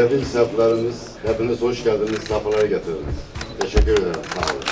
misafirlerimiz, hepiniz hoş geldiniz, safhalara getirdiniz. Teşekkür ederim. Sağ olun.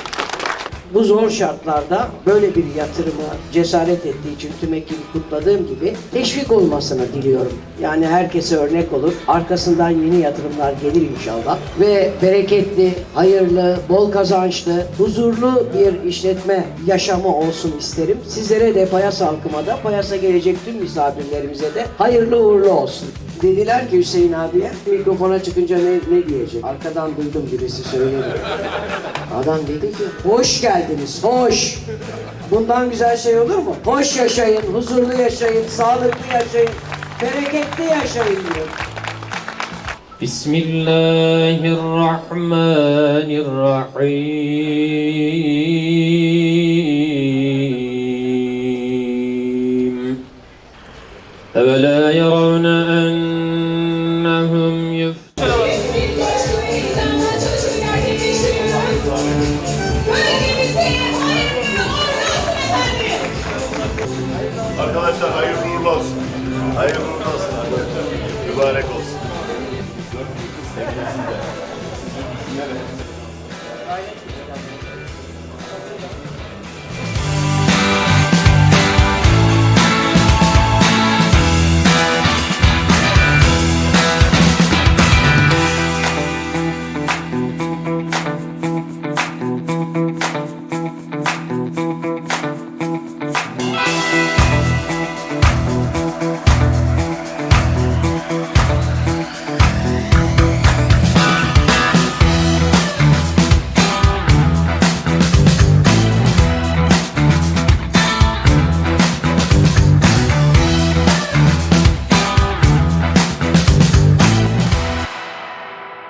Bu zor şartlarda böyle bir yatırımı cesaret ettiği için tüm ekibi kutladığım gibi teşvik olmasını diliyorum. Yani herkese örnek olur. Arkasından yeni yatırımlar gelir inşallah. Ve bereketli, hayırlı, bol kazançlı, huzurlu bir işletme yaşamı olsun isterim. Sizlere de Payas halkıma da, Payas'a gelecek tüm misafirlerimize de hayırlı uğurlu olsun. Dediler ki Hüseyin abiye mikrofona çıkınca ne, ne diyecek? Arkadan duydum birisi söyledi. Adam dedi ki hoş geldiniz, hoş. Bundan güzel şey olur mu? Hoş yaşayın, huzurlu yaşayın, sağlıklı yaşayın, bereketli yaşayın diyor. بسم الله الرحمن الرحيم أولا يرون أنهم Arkadaşlar hayırlı uğurlu olsun. Hayırlı uğurlu olsun arkadaşlar. Mübarek olsun. Dört yıl seviyesinde. Düşünerek.